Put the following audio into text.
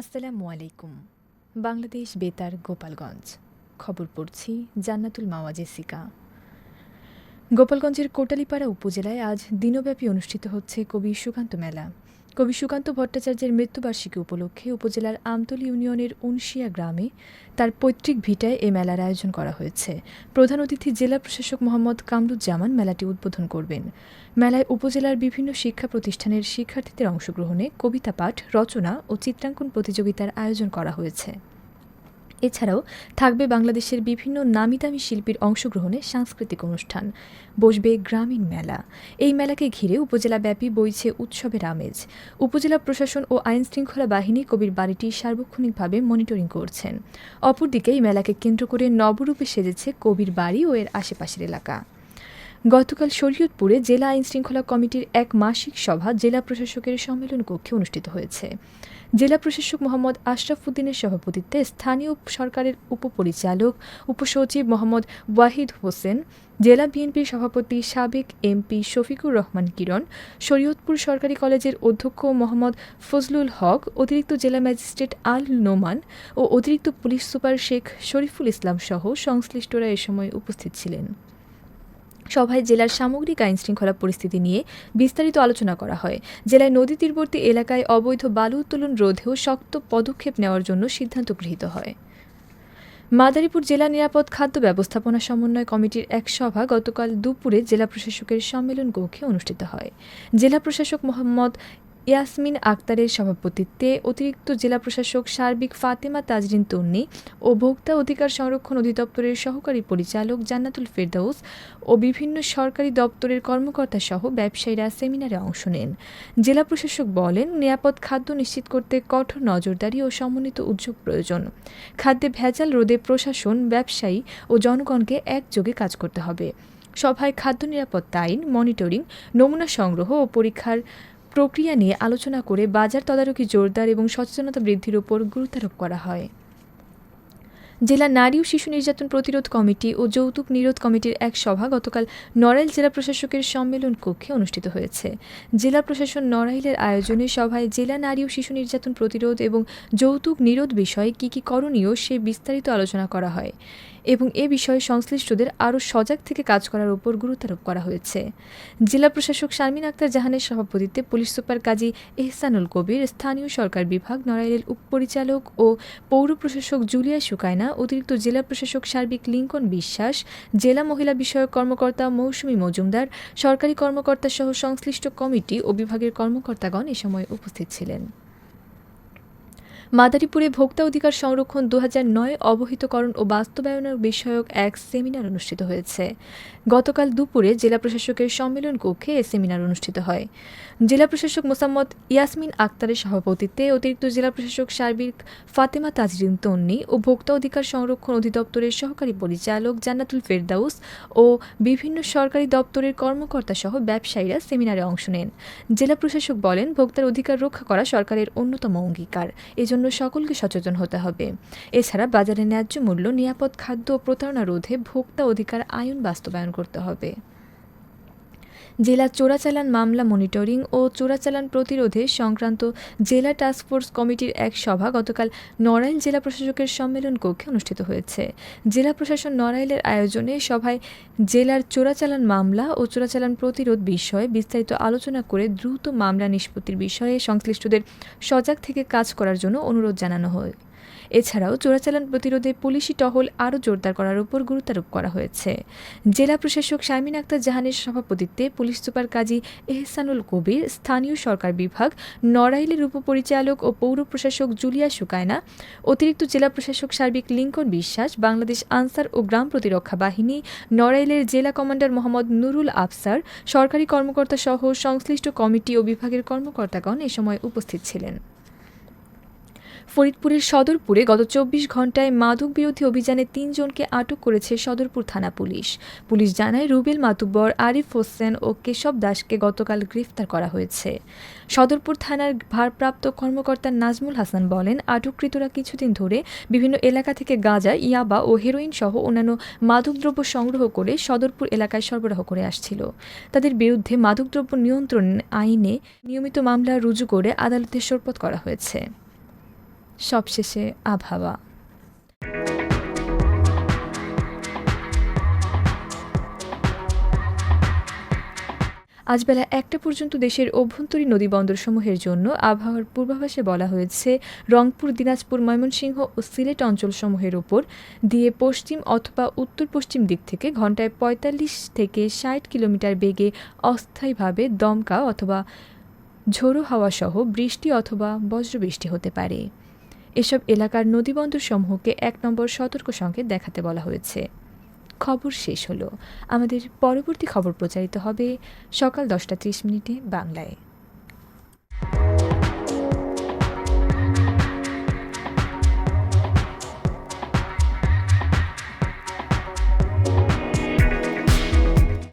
আসসালামু আলাইকুম। বাংলাদেশ বেতার গোপালগঞ্জ। খবর পড়ছি জান্নাতুল মাওয়া জেসিকা গোপালগঞ্জের কোটালীপাড়া উপজেলায় আজ দিনব্যাপী অনুষ্ঠিত হচ্ছে কবি সুকান্ত মেলা। কবি সুকান্ত ভট্টাচার্যের মৃত্যুবার্ষিকী উপলক্ষে উপজেলার আমতলী ইউনিয়নের উনশিয়া গ্রামে তার পৈতৃক ভিটায় এ মেলার আয়োজন করা হয়েছে। প্রধান অতিথি জেলা প্রশাসক মোহাম্মদ কামরুজ্জামান মেলাটি উদ্বোধন করবেন। মেলায় উপজেলার বিভিন্ন শিক্ষা প্রতিষ্ঠানের শিক্ষার্থীদের অংশগ্রহণে কবিতা পাঠ, রচনা ও চিত্রাঙ্কন প্রতিযোগিতার আয়োজন করা হয়েছে। এছাড়াও থাকবে বাংলাদেশের বিভিন্ন নামিদামি শিল্পীর অংশগ্রহণে সাংস্কৃতিক অনুষ্ঠান, বসবে গ্রামীণ মেলা। এই মেলাকে ঘিরে উপজেলাব্যাপী বইছে উৎসবের আমেজ। উপজেলা প্রশাসন ও আইন শৃঙ্খলা বাহিনী কবির বাড়িটি সার্বক্ষণিকভাবে মনিটরিং করছেন। অপরদিকে এই মেলাকে কেন্দ্র করে নবরূপে সেজেছে কবির বাড়ি ও এর আশেপাশের এলাকা। গতকাল শরীয়তপুরে জেলা আইন শৃঙ্খলা কমিটির এক মাসিক সভা জেলা প্রশাসকের সম্মেলন কক্ষে অনুষ্ঠিত হয়েছে। জেলা প্রশাসক মোহাম্মদ আশরাফ উদ্দিনের সভাপতিত্বে স্থানীয় সরকারের উপপরিচালক, উপসচিব মোহাম্মদ ওয়াহিদ হোসেন, জেলা বিএনপির সভাপতি সাবেক এমপি শফিকুর রহমান কিরণ, শরীয়তপুর সরকারি কলেজের অধ্যক্ষ মোহাম্মদ ফজলুল হক, অতিরিক্ত জেলা ম্যাজিস্ট্রেট আল নোমান ও অতিরিক্ত পুলিশ সুপার শেখ শরীফুল ইসলাম সহ সংশ্লিষ্টরা এ সময় উপস্থিত ছিলেন। সভায় জেলার সামগ্রিক আইন শৃঙ্খলা পরিস্থিতি নিয়ে বিস্তারিত আলোচনা করা হয়। জেলায় নদী তীরবর্তী এলাকায় অবৈধ বালু উত্তোলন রোধেও শক্ত পদক্ষেপ নেওয়ার জন্য সিদ্ধান্ত গৃহীত হয়। মাদারীপুর জেলা নিরাপদ খাদ্য ব্যবস্থাপনা সমন্বয় কমিটির এক সভা গতকাল দুপুরে জেলা প্রশাসকের সম্মেলন কক্ষে অনুষ্ঠিত হয়। জেলা প্রশাসক মোহাম্মদ ইয়াসমিন আক্তারের সভাপতিত্বে অতিরিক্ত জেলা প্রশাসক সার্বিক ফাতেমা তাজরিন তন্নি ও ভোক্তা অধিকার সংরক্ষণ অধিদপ্তরের সহকারী পরিচালক জান্নাতুল ফেরদাউস ও বিভিন্ন সরকারি দপ্তরের কর্মকর্তা সহ ব্যবসায়ীরা সেমিনারে অংশ নেন। জেলা প্রশাসক বলেন, নিরাপদ খাদ্য নিশ্চিত করতে কঠোর নজরদারি ও সমন্বিত উদ্যোগ প্রয়োজন। খাদ্যে ভেজাল রোধে প্রশাসন, ব্যবসায়ী ও জনগণকে একযোগে কাজ করতে হবে। সভায় খাদ্য নিরাপত্তা আইন, মনিটরিং, নমুনা সংগ্রহ ও পরীক্ষার প্রক্রিয়া নিয়ে আলোচনা করে বাজার তদারকি জোরদার এবং সচেতনতা বৃদ্ধির উপর গুরুত্বারোপ করা হয়। জেলা নারী ও শিশু নির্যাতন প্রতিরোধ কমিটি ও যৌতুক নিরোধ কমিটির এক সভা গতকাল নড়াইল জেলা প্রশাসকের সম্মেলন কক্ষে অনুষ্ঠিত হয়েছে। জেলা প্রশাসন নড়াইলের আয়োজনে সভায় জেলা নারী ও শিশু নির্যাতন প্রতিরোধ এবং যৌতুক নিরোধ বিষয়ে কী কী করণীয় সে বিস্তারিত আলোচনা করা হয় এবং এ বিষয়ে সংশ্লিষ্টদের আরও সজাগ থেকে কাজ করার উপর গুরুত্বারোপ করা হয়েছে। জেলা প্রশাসক শারমিন আক্তার জাহানের সভাপতিত্বে পুলিশ সুপার কাজী এহসানুল কবির, স্থানীয় সরকার বিভাগ, নড়াইলের উপপরিচালক ও পৌর প্রশাসক জুলিয়া সুকায়না অতিরিক্ত জেলা প্রশাসক সার্বিক লিঙ্কন বিশ্বাস, জেলা মহিলা বিষয়ক কর্মকর্তা মৌসুমী মজুমদার, সরকারি কর্মকর্তা সহ সংশ্লিষ্ট কমিটি ও বিভাগের কর্মকর্তাগণ এ সময় উপস্থিত ছিলেন। মাদারীপুরে ভোক্তা অধিকার সংরক্ষণ দু নয় অবহিতকরণ ও বাস্তবায়নের বিষয়ক এক সেমিনার অনুষ্ঠিত হয়েছে। গতকাল দুপুরে জেলা প্রশাসকের সম্মেলন কক্ষে এ সেমিনার অনুষ্ঠিত হয়। জেলা প্রশাসক মোসাম্মদ ইয়াসমিন আক্তারের সভাপতিত্বে অতিরিক্ত জেলা প্রশাসক সার্বিক ফাতেমা তাজরিন তন্নি ও ভোক্তা অধিকার সংরক্ষণ অধিদপ্তরের সহকারী পরিচালক জান্নাতুল ফেরদাউস ও বিভিন্ন সরকারি দপ্তরের কর্মকর্তা সহ ব্যবসায়ীরা সেমিনারে অংশ নেন। জেলা প্রশাসক বলেন, ভোক্তার অধিকার রক্ষা করা সরকারের অন্যতম অঙ্গীকার। এজন্য সকলকে সচেতন হতে হবে। এছাড়া বাজারে ন্যায্য মূল্য, নিরাপদ খাদ্য ও প্রতারণা রোধে ভোক্তা অধিকার আইন বাস্তবায়ন করতে হবে। জেলা চোরাচালান মামলা মনিটরিং ও চোরাচালান প্রতিরোধে সংক্রান্ত জেলা টাস্কফোর্স কমিটির এক সভা গতকাল নড়াইল জেলা প্রশাসকের সম্মেলন কক্ষে অনুষ্ঠিত হয়েছে। জেলা প্রশাসন নড়াইলের আয়োজনে সভায় জেলার চোরাচালান মামলা ও চোরাচালান প্রতিরোধ বিষয়ে বিস্তারিত আলোচনা করে দ্রুত মামলা নিষ্পত্তির বিষয়ে সংশ্লিষ্টদের সজাগ থেকে কাজ করার জন্য অনুরোধ জানানো হয়। এছাড়াও চোরাচালান প্রতিরোধে পুলিশি টহল আরও জোরদার করার উপর গুরুত্বারোপ করা হয়েছে। জেলা প্রশাসক শারমিন আক্তার জাহানের সভাপতিত্বে পুলিশ সুপার কাজী এহসানুল কবির, স্থানীয় সরকার বিভাগ, নড়াইলের উপপরিচালক ও পৌর প্রশাসক জুলিয়া সুকায়না, অতিরিক্ত জেলা প্রশাসক সার্বিক লিঙ্কন বিশ্বাস, বাংলাদেশ আনসার ও গ্রাম প্রতিরক্ষা বাহিনী, নড়াইলের জেলা কমান্ডার মোহাম্মদ নুরুল আফসার, সরকারি কর্মকর্তা সহ সংশ্লিষ্ট কমিটি ও বিভাগের কর্মকর্তাগণ এ সময় উপস্থিত ছিলেন। ফরিদপুরের সদরপুরে গত চব্বিশ ঘন্টায় মাদক বিরোধী অভিযানে তিনজনকে আটক করেছে সদরপুর থানা পুলিশ। পুলিশ জানায়, রুবেল মাতুব্বর, আরিফ হোসেন ও কেশব দাসকে গতকাল গ্রেফতার করা হয়েছে। সদরপুর থানার ভারপ্রাপ্ত কর্মকর্তা নাজমুল হাসান বলেন, আটককৃতরা কিছুদিন ধরে বিভিন্ন এলাকা থেকে গাঁজা, ইয়াবা ও হেরোইন সহ অন্যান্য মাদকদ্রব্য সংগ্রহ করে সদরপুর এলাকায় সরবরাহ করে আসছিল। তাদের বিরুদ্ধে মাদকদ্রব্য নিয়ন্ত্রণ আইনে নিয়মিত মামলা রুজু করে আদালতে সোরপত করা হয়েছে। সবশেষে আবহাওয়া। আজ বেলা একটা পর্যন্ত দেশের অভ্যন্তরীণ নদীবন্দরসমূহের জন্য আবহাওয়ার পূর্বাভাসে বলা হয়েছে, রংপুর, দিনাজপুর, ময়মনসিংহ ও সিলেট অঞ্চলসমূহের ওপর দিয়ে পশ্চিম অথবা উত্তর পশ্চিম দিক থেকে ঘন্টায় পঁয়তাল্লিশ থেকে ষাট কিলোমিটার বেগে অস্থায়ীভাবে দমকা অথবা ঝোড়ো হাওয়াসহ বৃষ্টি অথবা বজ্রবৃষ্টি হতে পারে। এসব এলাকার নদীবন্দরসমূহকে এক নম্বর সতর্ক সংকেত দেখাতে বলা হয়েছে। খবর শেষ হলো। আমাদের পরবর্তী খবর প্রচারিত হবে সকাল দশটা ত্রিশ মিনিটে বাংলায়।